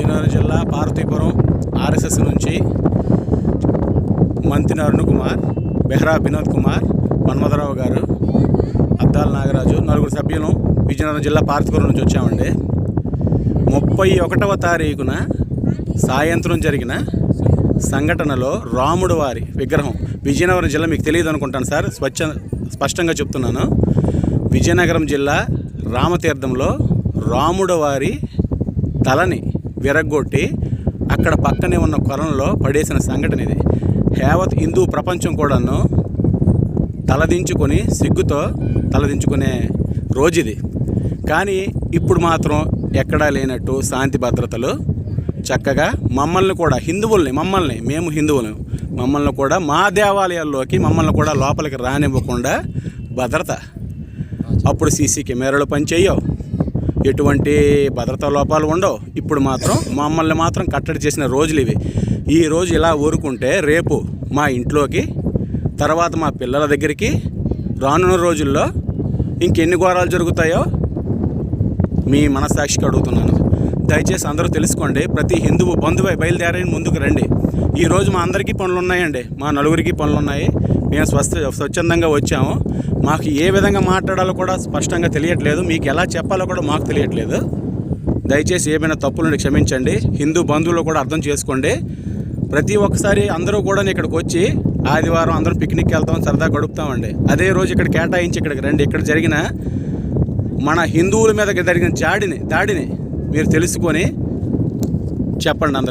విజయనగరం జిల్లా పార్వతీపురం ఆర్ఎస్ఎస్ నుంచి మంతిన అరుణ్ కుమార్ బెహ్రా వినోద్ కుమార్ మన్మధరావు గారు అద్దాల నాగరాజు నలుగురు సభ్యులు విజయనగరం జిల్లా పార్వతీపురం నుంచి వచ్చామండి. ముప్పై ఒకటవ తారీఖున సాయంత్రం జరిగిన సంఘటనలో రాముడు వారి విగ్రహం విజయనగరం జిల్లా మీకు తెలియదు అనుకుంటాను సార్. స్వచ్ఛ స్పష్టంగా చెప్తున్నాను. విజయనగరం జిల్లా రామతీర్థంలో రాముడు వారి తలని విరగ్గొట్టి అక్కడ పక్కనే ఉన్న కొలంలో పడేసిన సంఘటన ఇది. యావత్ హిందూ ప్రపంచం కూడాను తలదించుకొని సిగ్గుతో తలదించుకునే రోజుది. కానీ ఇప్పుడు మాత్రం ఎక్కడా లేనట్టు శాంతి భద్రతలు చక్కగా మమ్మల్ని కూడా హిందువుల్ని మమ్మల్ని మేము హిందువులు మమ్మల్ని కూడా మా దేవాలయాల్లోకి మమ్మల్ని కూడా లోపలికి రానివ్వకుండా భద్రత. అప్పుడు సీసీ కెమెరాలు పనిచేయవు. ఎటువంటి భద్రతా లోపాలు ఉండవు. ఇప్పుడు మాత్రం మమ్మల్ని మాత్రం కట్టడి చేసిన రోజులు ఇవి. ఈ రోజు ఇలా ఊరుకుంటే రేపు మా ఇంట్లోకి తర్వాత మా పిల్లల దగ్గరికి రానున్న రోజుల్లో ఇంకెన్ని ఘోరాలు జరుగుతాయో మీ మనస్సాక్షికి అడుగుతున్నాను. దయచేసి అందరూ తెలుసుకోండి. ప్రతి హిందువు బంధువై బయలుదేరని ముందుకు రండి. ఈరోజు మా అందరికీ పనులు ఉన్నాయండి మా నలుగురికి పనులు ఉన్నాయి మేము స్వస్థ స్వచ్ఛందంగా వచ్చాము. మాకు ఏ విధంగా మాట్లాడాలో కూడా స్పష్టంగా తెలియట్లేదు. మీకు ఎలా చెప్పాలో కూడా మాకు తెలియట్లేదు. దయచేసి ఏమైనా తప్పులను క్షమించండి. హిందూ బంధువులు కూడా అర్థం చేసుకోండి. ప్రతి ఒక్కసారి అందరూ కూడా ఇక్కడికి వచ్చి ఆదివారం అందరం పిక్నిక్ వెళ్తాం సరదా గడుపుతామండి. అదే రోజు ఇక్కడ కేటాయించి ఇక్కడికి రండి. ఇక్కడ జరిగిన మన హిందువుల మీద జరిగిన జాడిని దాడిని మీరు తెలుసుకొని చెప్పండి అందరికి.